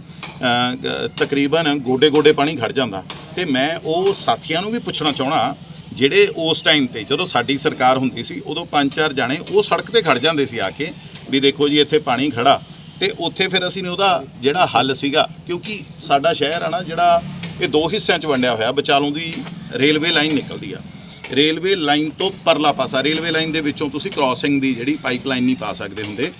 ਤਕਰੀਬਨ ਗੋਡੇ ਗੋਡੇ ਪਾਣੀ ਖੜ ਜਾਂਦਾ। ਤੇ ਮੈਂ ਉਹ ਸਾਥੀਆਂ ਨੂੰ ਵੀ ਪੁੱਛਣਾ ਚਾਹਣਾ ਜਿਹੜੇ ਉਸ ਟਾਈਮ ਤੇ ਜਦੋਂ ਸਾਡੀ ਸਰਕਾਰ ਹੁੰਦੀ ਸੀ, ਉਦੋਂ ਪੰਜ ਚਾਰ ਜਾਣੇ ਉਹ ਸੜਕ ਤੇ ਖੜ ਜਾਂਦੇ ਸੀ ਆ ਕੇ ਵੀ ਦੇਖੋ ਜੀ, ਇੱਥੇ ਪਾਣੀ ਖੜਾ। ਤੇ ਉੱਥੇ ਫਿਰ ਅਸੀਂ ਨੇ ਉਹਦਾ ਜਿਹੜਾ ਹੱਲ ਸੀਗਾ, ਕਿਉਂਕਿ ਸਾਡਾ ਸ਼ਹਿਰ ਆ ਨਾ ਜਿਹੜਾ ਇਹ ਦੋ ਹਿੱਸਿਆਂ 'ਚ ਵੰਡਿਆ ਹੋਇਆ, ਵਿਚਾਲੋਂ ਦੀ ਰੇਲਵੇ ਲਾਈਨ ਨਿਕਲਦੀ ਆ। ਰੇਲਵੇ ਲਾਈਨ ਤੋਂ ਪਰਲਾ ਪਾਸਾ, ਰੇਲਵੇ ਲਾਈਨ ਦੇ ਵਿੱਚੋਂ ਤੁਸੀਂ ਕ੍ਰਾਸਿੰਗ ਦੀ ਜਿਹੜੀ ਪਾਈਪਲਾਈਨ ਨਹੀਂ ਪਾ ਸਕਦੇ ਹੁੰਦੇ।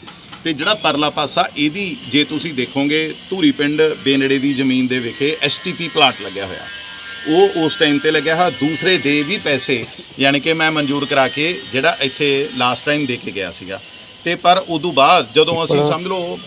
ਤੇ ਜਿਹੜਾ ਪਰਲਾ ਪਾਸਾ ਇਹਦੀ ਜੇ ਤੁਸੀਂ ਦੇਖੋਗੇ ਧੂਰੀ ਪਿੰਡ ਬੇਨੜੇ ਦੀ ਜ਼ਮੀਨ ਦੇ ਵਿਖੇ ਐਸਟੀਪੀ ਪਲਾਟ ਲੱਗਿਆ ਹੋਇਆ। ਉਹ ਉਸ ਟਾਈਮ ਤੇ ਲੱਗਿਆ ਹੋਇਆ ਦੂਸਰੇ ਦੇ ਵੀ ਪੈਸੇ ਯਾਨੀ ਕਿ ਮੈਂ ਮਨਜ਼ੂਰ ਕਰਾ ਕੇ ਜਿਹੜਾ ਇੱਥੇ ਲਾਸਟ ਟਾਈਮ ਦੇ ਕੇ ਗਿਆ ਸੀਗਾ। ਤੇ ਪਰ ਉਦੋਂ ਬਾਅਦ ਜਦੋਂ ਅਸੀਂ ਸਮਝ ਲਓ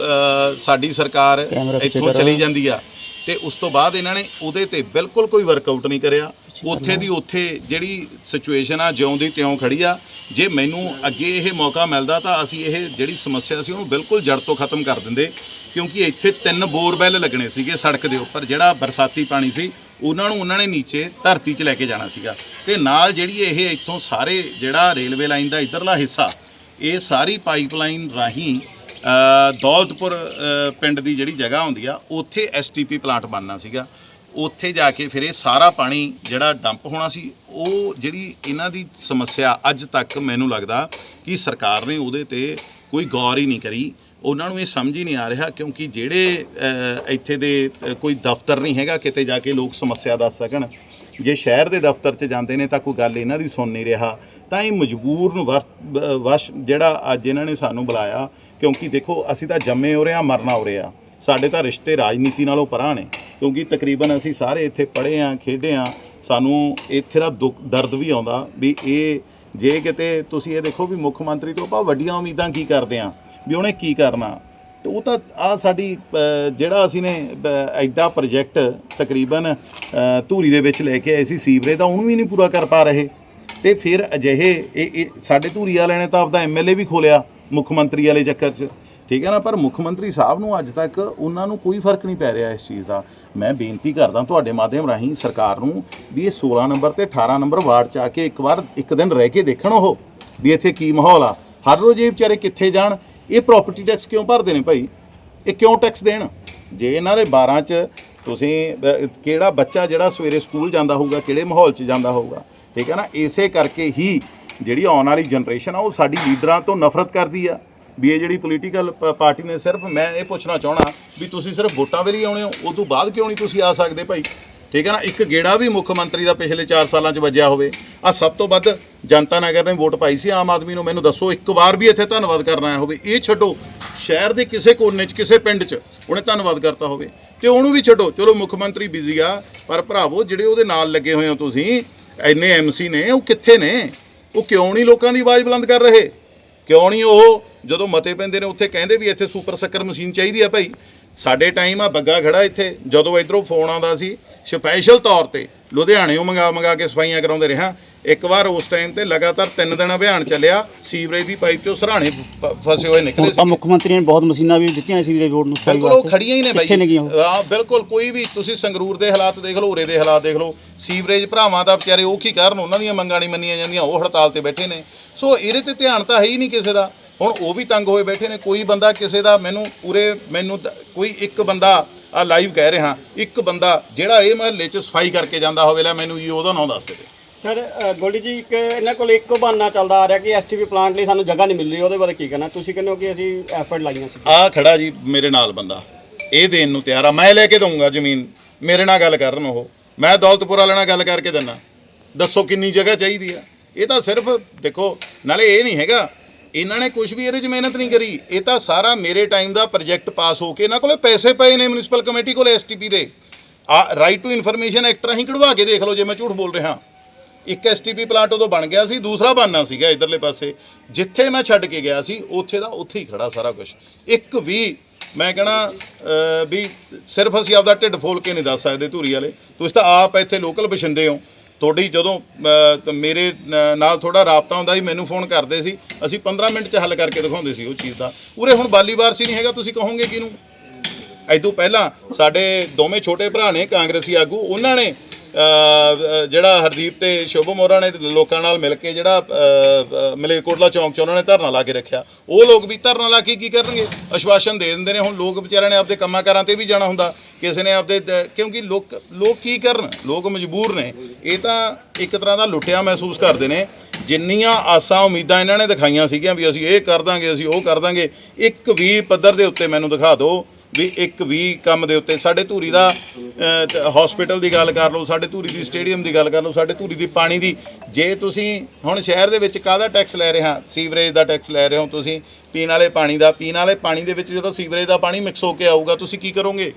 ਸਾਡੀ ਸਰਕਾਰ ਇੱਥੋਂ। ਚਲੀ ਜਾਂਦੀ ਆ ਤੇ ਉਸ ਤੋਂ ਬਾਅਦ ਇਹਨਾਂ ਨੇ ਉਹਦੇ ਤੇ ਬਿਲਕੁਲ ਕੋਈ ਵਰਕਆਊਟ ਨਹੀਂ ਕਰਿਆ। ਉੱਥੇ ਦੀ ਉੱਥੇ ਜਿਹੜੀ ਸਿਚੁਏਸ਼ਨ ਆ ਜਿਉਂ ਦੀ ਤਿਉਂ ਖੜੀ ਆ ਜੇ ਮੈਨੂੰ ਅੱਗੇ ਇਹ ਮੌਕਾ ਮਿਲਦਾ ਤਾਂ ਅਸੀਂ ਇਹ ਜਿਹੜੀ ਸਮੱਸਿਆ ਸੀ ਉਹਨੂੰ ਬਿਲਕੁਲ ਜੜ ਤੋਂ ਖਤਮ ਕਰ ਦਿੰਦੇ ਕਿਉਂਕਿ ਇੱਥੇ ਤਿੰਨ ਬੋਰਵੈਲ ਲੱਗਣੇ ਸੀਗੇ ਸੜਕ ਦੇ ਉੱਪਰ ਜਿਹੜਾ ਬਰਸਾਤੀ ਪਾਣੀ ਸੀ ਉਹਨਾਂ ਨੂੰ ਉਹਨਾਂ ਨੇ ਨੀਚੇ ਧਰਤੀ 'ਚ ਲੈ ਕੇ ਜਾਣਾ ਸੀਗਾ। ਤੇ ਨਾਲ ਜਿਹੜੀ ਇਹ ਇੱਥੋਂ ਸਾਰੇ ਜਿਹੜਾ ਰੇਲਵੇ ਲਾਈਨ ਦਾ ਇਧਰਲਾ ਹਿੱਸਾ ਇਹ ਸਾਰੀ ਪਾਈਪਲਾਈਨ ਰਾਹੀਂ ਦੌਲਤਪੁਰ ਪਿੰਡ ਦੀ ਜਿਹੜੀ ਜਗ੍ਹਾ ਹੁੰਦੀ ਆ ਉੱਥੇ ਐਸਟੀਪੀ ਪਲਾਂਟ ਬਣਨਾ ਸੀਗਾ। ਉੱਥੇ ਜਾ ਕੇ ਫਿਰ ਇਹ ਸਾਰਾ ਪਾਣੀ ਜਿਹੜਾ ਡੰਪ ਹੋਣਾ ਸੀ, ਉਹ ਜਿਹੜੀ ਇਹਨਾਂ ਦੀ ਸਮੱਸਿਆ ਅੱਜ ਤੱਕ ਮੈਨੂੰ ਲੱਗਦਾ ਕਿ ਸਰਕਾਰ ਨੇ ਉਹਦੇ ਤੇ ਕੋਈ ਗੌਰ ਹੀ ਨਹੀਂ ਕਰੀ। ਉਹਨਾਂ ਨੂੰ ਇਹ ਸਮਝ ਹੀ ਨਹੀਂ ਆ ਰਿਹਾ ਕਿਉਂਕਿ ਜਿਹੜੇ ਇੱਥੇ ਦੇ ਕੋਈ ਦਫ਼ਤਰ ਨਹੀਂ ਹੈਗਾ, ਕਿਤੇ ਜਾ ਕੇ ਲੋਕ ਸਮੱਸਿਆ ਦੱਸ ਸਕਣ। ਜੇ ਸ਼ਹਿਰ ਦੇ ਦਫ਼ਤਰ 'ਚ ਜਾਂਦੇ ਨੇ ਤਾਂ ਕੋਈ ਗੱਲ ਇਹਨਾਂ ਦੀ ਸੁਣ ਨਹੀਂ ਰਿਹਾ। ਤਾਂ ਇਹ ਮਜਬੂਰ ਨੂੰ ਵਸ਼ ਜਿਹੜਾ ਅੱਜ ਇਹਨਾਂ ਨੇ ਸਾਨੂੰ ਬੁਲਾਇਆ ਕਿਉਂਕਿ ਦੇਖੋ, ਅਸੀਂ ਤਾਂ ਜੰਮੇ ਹੋ ਰਹੇ ਆ ਮਰਨਾ ਹੋ ਰਿਹਾ ਸਾਡੇ ਤਾਂ ਰਿਸ਼ਤੇ ਰਾਜਨੀਤੀ ਨਾਲੋਂ ਪਰਾਂ ਨੇ। ਕਿਉਂਕਿ ਤਕਰੀਬਨ ਅਸੀਂ ਸਾਰੇ ਇੱਥੇ ਪੜ੍ਹੇ ਆ, ਖੇਡੇ ਆ। ਸਾਨੂੰ ਇੱਥੇ ਦਾ ਦੁੱਖ, ਦਰਦ ਵੀ ਆਉਂਦਾ ਵੀ ਇਹ ਜੇ ਕਿਤੇ ਤੁਸੀਂ ਇਹ ਦੇਖੋ ਵੀ ਮੁੱਖ ਮੰਤਰੀ ਤੋਂ ਆਪਾਂ ਵੱਡੀਆਂ ਉਮੀਦਾਂ ਕੀ ਕਰਦੇ ਆ, ਵੀ ਉਹਨੇ ਕੀ ਕਰਨਾ। ਤੇ ਉਹ ਤਾਂ ਆ ਸਾਡੀ ਜਿਹੜਾ ਅਸੀਂ ਨੇ ਐਡਾ ਪ੍ਰੋਜੈਕਟ ਤਕਰੀਬਨ ਧੂਰੀ ਦੇ ਵਿੱਚ ਲੈ ਕੇ ਆਏ ਸੀ ਸੀਵਰੇਜ ਦਾ, ਉਹਨੂੰ ਵੀ ਨਹੀਂ ਪੂਰਾ ਕਰ ਪਾ ਰਹੇ। ਤੇ ਫਿਰ ਅਜਿਹੇ ਇਹ ਇਹ ਸਾਡੇ ਧੂਰੀ ਵਾਲਿਆਂ ਨੇ ਤਾਂ ਆਪਦਾ ਐਮਐਲਏ ਵੀ ਖੋਲਿਆ ਮੁੱਖ ਮੰਤਰੀ ਵਾਲੇ ਚੱਕਰ 'ਚ। ਠੀਕ ਹੈ ਨਾ, ਪਰ ਮੁੱਖ ਮੰਤਰੀ ਸਾਹਿਬ ਨੂੰ ਅੱਜ ਤੱਕ ਉਹਨਾਂ ਨੂੰ ਕੋਈ ਫ਼ਰਕ ਨਹੀਂ ਪੈ ਰਿਹਾ ਇਸ ਚੀਜ਼ ਦਾ। ਮੈਂ ਬੇਨਤੀ ਕਰਦਾ ਤੁਹਾਡੇ ਮਾਧਿਅਮ ਰਾਹੀਂ ਸਰਕਾਰ ਨੂੰ ਵੀ ਇਹ 16 ਨੰਬਰ ਤੇ 18 ਨੰਬਰ ਵਾਰਡ 'ਚ ਆ ਕੇ ਇੱਕ ਵਾਰ, ਇੱਕ ਦਿਨ ਰਹਿ ਕੇ ਦੇਖਣ ਉਹ, ਵੀ ਇੱਥੇ ਕੀ ਮਾਹੌਲ ਆ। ਹਰ ਰੋਜ਼ ਇਹ ਵਿਚਾਰੇ ਕਿੱਥੇ ਜਾਣ? ਇਹ ਪ੍ਰਾਪਰਟੀ ਟੈਕਸ ਕਿਉਂ ਭਰਦੇ ਨੇ ਭਾਈ? ਇਹ ਕਿਉਂ ਟੈਕਸ ਦੇਣ? ਜੇ ਇਹਨਾਂ ਦੇ 12 ਚ ਤੁਸੀਂ ਕਿਹੜਾ ਬੱਚਾ ਜਿਹੜਾ ਸਵੇਰੇ ਸਕੂਲ ਜਾਂਦਾ ਹੋਊਗਾ, ਕਿਹੜੇ ਮਾਹੌਲ 'ਚ ਜਾਂਦਾ ਹੋਊਗਾ? ਠੀਕ ਹੈ ਨਾ, ਇਸੇ ਕਰਕੇ ਹੀ ਜਿਹੜੀ ਆਉਣ ਵਾਲੀ ਜਨਰੇਸ਼ਨ ਆ, ਉਹ ਸਾਡੀ ਲੀਡਰਾਂ ਤੋਂ ਨਫ਼ਰਤ ਕਰਦੀ ਆ। ਵੀ ਇਹ ਜਿਹੜੀ ਪੋਲੀਟੀਕਲ ਪਾਰਟੀ ਨੇ ਸਿਰਫ ਮੈਂ ਇਹ ਪੁੱਛਣਾ ਚਾਹਣਾ ਵੀ ਤੁਸੀਂ ਸਿਰਫ ਵੋਟਾਂ ਵੇਲੇ ਆਉਣੇ ਹੋ, ਉਦੋਂ ਬਾਅਦ ਕਿਉਂ ਨਹੀਂ ਤੁਸੀਂ ਆ ਸਕਦੇ ਭਾਈ? ਠੀਕ ਹੈ ਨਾ? ਇੱਕ ਗੇੜਾ ਵੀ ਮੁੱਖ ਮੰਤਰੀ ਦਾ ਪਿਛਲੇ 4 ਸਾਲਾਂ 'ਚ ਵੱਜਿਆ ਹੋਵੇ ਆ ਸਭ ਤੋਂ ਵੱਧ ਜਨਤਾ ਨਗਰ ਨੇ ਵੋਟ ਪਾਈ ਸੀ, ਆਮ ਆਦਮੀ ਨੂੰ ਮੈਨੂੰ ਦੱਸੋ, ਇੱਕ ਵਾਰ ਵੀ ਇੱਥੇ ਧੰਨਵਾਦ ਕਰਨ ਆਇਆ ਹੋਵੇ, ਇਹ ਛੱਡੋ। ਸ਼ਹਿਰ ਦੇ ਕਿਸੇ ਕੋਨੇ 'ਚ, ਕਿਸੇ ਪਿੰਡ 'ਚ ਉਹਨੇ ਧੰਨਵਾਦ ਕਰਤਾ ਹੋਵੇ। ਤੇ ਉਹਨੂੰ ਵੀ ਛੱਡੋ, ਚਲੋ ਮੁੱਖ ਮੰਤਰੀ ਬਿਜ਼ੀ ਆ, ਪਰ ਭਰਾਵੋ, ਜਿਹੜੇ ਉਹਦੇ ਨਾਲ ਲੱਗੇ ਹੋਏ ਹੋ ਤੁਸੀਂ ਐਨੇ ਐਮਸੀ ਨੇ, ਉਹ ਕਿੱਥੇ ਨੇ? ਉਹ ਕਿਉਂ ਨਹੀਂ ਲੋਕਾਂ ਦੀ ਆਵਾਜ਼ ਬੁਲੰਦ ਕਰ ਰਹੇ? ਕਿਉਂ ਨਹੀਂ ਉਹ ਜਦੋਂ ਮਤੇ ਪੈਂਦੇ ਨੇ ਉੱਥੇ ਕਹਿੰਦੇ ਵੀ ਇੱਥੇ ਸੁਪਰ ਸੱਕਰ ਮਸ਼ੀਨ ਚਾਹੀਦੀ ਆ ਭਾਈ। ਸਾਡੇ ਟਾਈਮ ਆ ਬੱਗਾ ਖੜਾ ਇੱਥੇ। ਜਦੋਂ ਇਧਰੋਂ ਫੋਨ ਆਉਂਦਾ ਸੀ ਸਪੈਸ਼ਲ ਤੌਰ ਤੇ ਲੁਧਿਆਣੇੋਂ ਮੰਗਾ ਮੰਗਾ ਕੇ ਸਫਾਈਆਂ ਕਰਾਉਂਦੇ ਰਿਹਾ। ਇੱਕ ਵਾਰ ਉਸ ਟਾਈਮ ਤੇ ਲਗਾਤਾਰ ਤਿੰਨ ਦਿਨ ਅਭਿਆਨ ਚੱਲਿਆ ਸੀਵਰੇਜ ਦੀ ਪਾਈਪ ਚੋਂ ਸਰਾਣੇ ਫਸੇ ਹੋਏ ਨਿਕਲੇ ਸੀ। ਮੁੱਖ ਮੰਤਰੀ ਨੇ ਬਹੁਤ ਮਸ਼ੀਨਾਂ ਵੀ ਦਿੱਤੀਆਂ ਸੀ ਰੋਡ ਨੂੰ ਬਿਲਕੁਲ ਉਹ। ਖੜੀਆਂ ਹੀ ਨੇ ਬਾਈ? ਹਾਂ ਬਿਲਕੁਲ ਕੋਈ ਵੀ ਤੁਸੀਂ ਸੰਗਰੂਰ ਦੇ ਹਾਲਾਤ ਦੇਖ ਲਓ ਉਰੇ ਦੇ ਹਾਲਾਤ ਦੇਖ ਲਓ। ਸੀਵਰੇਜ ਭਰਾਵਾਂ ਦਾ ਵਿਚਾਰੇ ਉਹ ਕੀ ਕਰਨ ਉਹਨਾਂ ਦੀਆਂ ਮੰਗਾਂ ਨਹੀਂ ਮੰਨੀਆਂ ਜਾਂਦੀਆਂ ਉਹ ਹੜਤਾਲ ਤੇ ਬੈਠੇ ਨੇ। ਸੋ ਇਹਦੇ ਤੇ ਧਿਆਨ ਤਾਂ ਹੈ ਹੀ ਨਹੀਂ ਕਿਸੇ ਦਾ। ਹੁਣ ਉਹ ਵੀ ਤੰਗ ਹੋਏ ਬੈਠੇ ਨੇ ਕੋਈ ਬੰਦਾ ਕਿਸੇ ਦਾ ਮੈਨੂੰ ਪੂਰੇ ਮੈਨੂੰ ਕੋਈ ਇੱਕ ਬੰਦਾ ਆ ਲਾਈਵ ਕਹਿ ਰਿਹਾ ਇੱਕ ਬੰਦਾ ਜਿਹੜਾ ਇਹ ਮਹੱਲੇ 'ਚ ਸਫ਼ਾਈ ਕਰਕੇ ਜਾਂਦਾ ਹੋਵੇ ਲੈ ਮੈਨੂੰ ਜੀ ਉਹਦਾ ਨਾਂ ਦੱਸ ਦੇ ਸਰ ਗੋਲਡੀ ਜੀ ਇੱਕ ਇਹਨਾਂ ਕੋਲ ਇੱਕੋ ਬਹਾਨਾ ਚੱਲਦਾ ਆ ਰਿਹਾ ਕਿ ਐਸਟੀਪੀ ਪਲਾਂਟ ਲਈ ਸਾਨੂੰ ਜਗ੍ਹਾ ਨਹੀਂ ਮਿਲ ਰਹੀ ਉਹਦੇ ਬਾਰੇ ਕੀ ਕਹਿਣਾ? ਤੁਸੀਂ ਕਹਿੰਦੇ ਹੋ ਕਿ ਅਸੀਂ ਐਫਰਟ ਲਾਈਆਂ ਸੀ। ਆ ਖੜਾ ਜੀ ਮੇਰੇ ਨਾਲ ਬੰਦਾ। ਇਹ ਦੇਣ ਨੂੰ ਤਿਆਰ ਆ। ਮੈਂ ਲੈ ਕੇ ਦਊਂਗਾ ਜ਼ਮੀਨ। ਮੇਰੇ ਨਾਲ ਗੱਲ ਕਰਨ ਉਹ। ਮੈਂ ਦੌਲਤਪੁਰ ਵਾਲੇ ਨਾਲ ਗੱਲ ਕਰਕੇ ਦਿੰਨਾ ਦੱਸੋ ਕਿੰਨੀ ਜਗ੍ਹਾ ਚਾਹੀਦੀ ਆ। ਇਹ ਤਾਂ ਸਿਰਫ, ਦੇਖੋ, ਨਾਲੇ ਇਹ ਨਹੀਂ ਹੈਗਾ, ਇਹਨਾਂ ਨੇ ਕੁਝ ਵੀ ਇਹਦੇ 'ਚ ਮਿਹਨਤ ਨਹੀਂ ਕਰੀ। ਇਹ ਤਾਂ ਸਾਰਾ ਮੇਰੇ ਟਾਈਮ ਦਾ ਪ੍ਰੋਜੈਕਟ ਪਾਸ ਹੋ ਕੇ ਇਹਨਾਂ ਕੋਲੇ ਪੈਸੇ ਪਏ ਨੇ ਮਿਊਨਿਸਪਲ ਕਮੇਟੀ ਕੋਲੇ ਐਸਟੀਪੀ ਦੇ। ਆ ਰਾਈਟ ਟੂ ਇਨਫੋਰਮੇਸ਼ਨ ਐਕਟ ਰਾਹੀਂ ਕਢਵਾ ਕੇ ਦੇਖ ਲਓ ਜੇ ਮੈਂ ਝੂਠ ਬੋਲ ਰਿਹਾ। ਇੱਕ ਐਸਟੀਪੀ ਪਲਾਂਟ ਉਦੋਂ ਬਣ ਗਿਆ ਸੀ, ਦੂਸਰਾ ਬਣਨਾ ਸੀਗਾ ਇਧਰਲੇ ਪਾਸੇ। ਜਿੱਥੇ ਮੈਂ ਛੱਡ ਕੇ ਗਿਆ ਸੀ, ਉੱਥੇ ਦਾ ਉੱਥੇ ਹੀ ਖੜਾ ਸਾਰਾ ਕੁਝ ਇੱਕ ਵੀ ਮੈਂ ਕਹਣਾ ਵੀ ਸਿਰਫ ਅਸੀਂ ਆਪਦਾ ਢਿੱਡ ਫੋਲ ਕੇ ਨਹੀਂ ਦੱਸ ਸਕਦੇ ਧੂਰੀ ਵਾਲੇ। ਤੁਸੀਂ ਤਾਂ ਆਪ ਇੱਥੇ ਲੋਕਲ ਬਸ਼ਿੰਦੇ ਹੋ। ਤੁਹਾਡੀ ਜਦੋਂ ਮੇਰੇ ਨਾਲ ਥੋੜਾ ਰਾਬਤਾ ਹੁੰਦਾ ਸੀ, ਮੈਨੂੰ ਫੋਨ ਕਰਦੇ ਸੀ। ਅਸੀਂ 15 ਮਿੰਟ 'ਚ ਹੱਲ ਕਰਕੇ ਦਿਖਾਉਂਦੇ ਸੀ ਉਹ ਚੀਜ਼ ਦਾ। ਉਰੇ ਹੁਣ ਬਾਲੀ ਵਾਰਸੀ ਨਹੀਂ ਹੈਗਾ, ਤੁਸੀਂ ਕਹੋਗੇ ਕਿਹਨੂੰ? ਐਦੋਂ ਪਹਿਲਾਂ ਸਾਡੇ ਦੋਵੇਂ ਛੋਟੇ ਭਰਾ ਨੇ, ਕਾਂਗਰਸੀ ਆਗੂ, ਉਹਨਾਂ ਨੇ ਜਿਹੜਾ ਹਰਦੀਪ ਤੇ ਸ਼ੋਭਮ ਮੋਰਾ ਨੇ ਲੋਕਾਂ ਨਾਲ ਮਿਲ ਕੇ ਜਿਹੜਾ ਮਲੇਕੋਟਲਾ ਚੌਂਕ 'ਚ ਉਹਨਾਂ ਨੇ ਧਰਨਾ ਲਾ ਕੇ ਰੱਖਿਆ। ਉਹ ਲੋਕ ਵੀ ਧਰਨਾ ਲਾ ਕੇ ਕੀ ਕਰਨਗੇ? ਅਸ਼ਵਾਸਨ ਦੇ ਦਿੰਦੇ ਨੇ। ਹੁਣ ਲੋਕ ਵਿਚਾਰਿਆਂ ਨੇ ਆਪਦੇ ਕੰਮਾਂ ਕਾਰਾਂ ਤੇ ਵੀ ਜਾਣਾ ਹੁੰਦਾ। ਕਿਸੇ ਨੇ ਆਪਦੇ ਕਿਉਂਕਿ ਲੋਕ ਲੋਕ ਕੀ ਕਰਨ? ਲੋਕ ਮਜਬੂਰ ਨੇ। ਇਹ ਤਾਂ ਇੱਕ ਤਰ੍ਹਾਂ ਦਾ ਲੁੱਟਿਆ ਮਹਿਸੂਸ ਕਰਦੇ ਨੇ। ਜਿੰਨੀਆਂ ਆਸਾਂ ਉਮੀਦਾਂ ਇਹਨਾਂ ਨੇ ਦਿਖਾਈਆਂ ਸੀਗੀਆਂ ਵੀ ਅਸੀਂ ਇਹ ਕਰ ਦਾਂਗੇ, ਅਸੀਂ ਉਹ ਕਰ ਦਾਂਗੇ। ਇੱਕ ਵੀ ਪੱਧਰ ਦੇ ਉੱਤੇ ਮੈਨੂੰ ਦਿਖਾ ਦਿਓ ਵੀ ਇੱਕ ਵੀ ਕੰਮ ਦੇ ਉੱਤੇ ਸਾਡੇ ਧੂਰੀ ਦਾ ਹਸਪੀਟਲ ਦੀ ਗੱਲ ਕਰ ਲਓ ਸਾਡੇ ਧੂਰੀ ਦੀ ਸਟੇਡੀਅਮ ਦੀ ਗੱਲ ਕਰ ਲਓ ਸਾਡੇ ਧੂਰੀ ਦੀ ਪਾਣੀ ਦੀ। ਜੇ ਤੁਸੀਂ ਹੁਣ ਸ਼ਹਿਰ ਦੇ ਵਿੱਚ ਕਾਹਦਾ ਟੈਕਸ ਲੈ ਰਹੇ ਹਾਂ? ਸੀਵਰੇਜ ਦਾ ਟੈਕਸ ਲੈ ਰਹੇ ਹੋ ਤੁਸੀਂ ਪੀਣ ਵਾਲੇ ਪਾਣੀ ਦਾ। ਪੀਣ ਵਾਲੇ ਪਾਣੀ ਦੇ ਵਿੱਚ ਜਦੋਂ ਸੀਵਰੇਜ ਦਾ ਪਾਣੀ ਮਿਕਸ ਹੋ ਕੇ ਆਊਗਾ ਤੁਸੀਂ ਕੀ ਕਰੋਗੇ?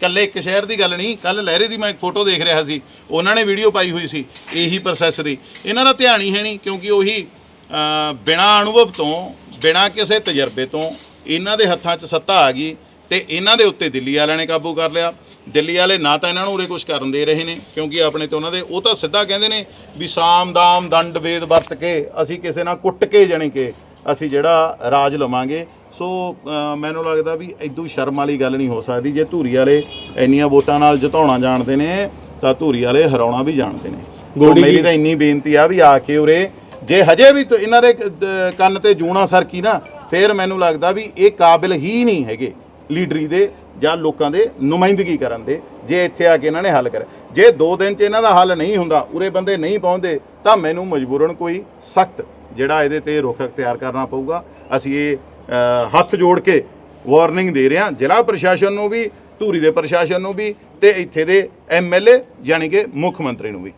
ਕੱਲੇ ਇੱਕ ਸ਼ਹਿਰ ਦੀ ਗੱਲ ਨਹੀਂ ਕੱਲ ਲਹਿਰੇ ਦੀ ਮੈਂ ਇੱਕ ਫੋਟੋ ਦੇਖ ਰਿਹਾ ਸੀ ਉਹਨਾਂ ਨੇ ਵੀਡੀਓ ਪਾਈ ਹੋਈ ਸੀ ਇਹੀ ਪ੍ਰੋਸੈਸ ਦੀ। ਇਹਨਾਂ ਦਾ ਧਿਆਨ ਹੀ ਹੈ ਨਹੀਂ ਕਿਉਂਕਿ ਉਹੀ ਅ, ਬਿਨਾਂ ਅਨੁਭਵ ਤੋਂ ਬਿਨਾਂ ਕਿਸੇ ਤਜਰਬੇ ਤੋਂ ਇਹਨਾਂ ਦੇ ਹੱਥਾਂ 'ਚ ਸੱਤਾ ਆ ਗਈ। ਤੇ ਇਹਨਾਂ ਦੇ ਉੱਤੇ ਦਿੱਲੀ ਵਾਲਿਆਂ ਨੇ ਕਾਬੂ ਕਰ ਲਿਆ। ਦਿੱਲੀ ਵਾਲੇ ਨਾ ਤਾਂ ਇਹਨਾਂ ਨੂੰ ਉਰੇ ਕੁਝ ਕਰਨ ਦੇ ਰਹੇ ਨੇ ਕਿਉਂਕਿ ਆਪਣੇ ਤੇ ਉਹਨਾਂ ਦੇ ਉਹ ਤਾਂ ਸਿੱਧਾ ਕਹਿੰਦੇ ਨੇ ਵੀ ਸਾਮ ਦਾਮ ਦੰਡ ਵੇਦ ਵਰਤ ਕੇ ਅਸੀਂ ਕਿਸੇ ਨਾਲ ਕੁੱਟ ਕੇ ਜਾਣੀ ਕਿ ਅਸੀਂ ਜਿਹੜਾ ਰਾਜ ਲਵਾਂਗੇ। ਸੋ ਮੈਨੂੰ ਲੱਗਦਾ ਵੀ ਐਦੂ ਸ਼ਰਮ ਵਾਲੀ ਗੱਲ ਨਹੀਂ ਹੋ ਸਕਦੀ। ਜੇ ਧੂਰੀ ਵਾਲੇ ਇੰਨੀਆਂ ਵੋਟਾਂ ਨਾਲ ਜਿਤਾਉਣਾ ਜਾਣਦੇ ਨੇ ਤਾਂ ਧੂਰੀ ਵਾਲੇ ਹਰਾਉਣਾ ਵੀ ਜਾਣਦੇ ਨੇ। ਸੋ ਮੇਰੀ ਤਾਂ ਇੰਨੀ ਬੇਨਤੀ ਆ ਵੀ ਆ ਕੇ ਉਰੇ ਜੇ ਹਜੇ ਵੀ ਇਹਨਾਂ ਦ- ਕੰਨ ਤੇ ਜੂਣਾ ਸਰਕੀ ਨਾ ਫਿਰ ਮੈਨੂੰ ਲੱਗਦਾ ਵੀ ਇਹ ਕਾਬਿਲ ਹੀ ਨਹੀਂ ਹੈਗੇ। ਲੀਡਰੀ ਦੇ ਜਾਂ ਲੋਕਾਂ ਦੇ ਨੁਮਾਇੰਦਗੀ ਕਰਨ ਦੇ, ਜੇ ਇੱਥੇ ਆ ਕੇ ਇਹਨਾਂ ਨੇ ਹੱਲ ਕਰ ਜੇ 2 ਦਿਨ 'ਚ ਇਹਨਾਂ ਦਾ ਹੱਲ ਨਹੀਂ ਹੁੰਦਾ, ਉਰੇ ਬੰਦੇ ਨਹੀਂ ਪਹੁੰਚਦੇ, ਤਾਂ ਮੈਨੂੰ ਮਜਬੂਰਨ ਕੋਈ ਸਖਤ ਜਿਹੜਾ ਇਹਦੇ ਤੇ ਰੁਖ ਅਖਤਿਆਰ ਕਰਨਾ ਪਊਗਾ। ਅਸੀਂ ਇਹ ਹੱਥ ਜੋੜ ਕੇ ਵਾਰਨਿੰਗ ਦੇ ਰਹੇ ਹਾਂ। ਜ਼ਿਲ੍ਹਾ ਪ੍ਰਸ਼ਾਸਨ ਨੂੰ ਵੀ, ਧੂਰੀ ਦੇ ਪ੍ਰਸ਼ਾਸਨ ਨੂੰ ਵੀ ਤੇ ਇੱਥੇ ਦੇ ਐਮਐਲਏ ਯਾਨੀ ਕਿ ਮੁੱਖ ਮੰਤਰੀ ਨੂੰ ਵੀ।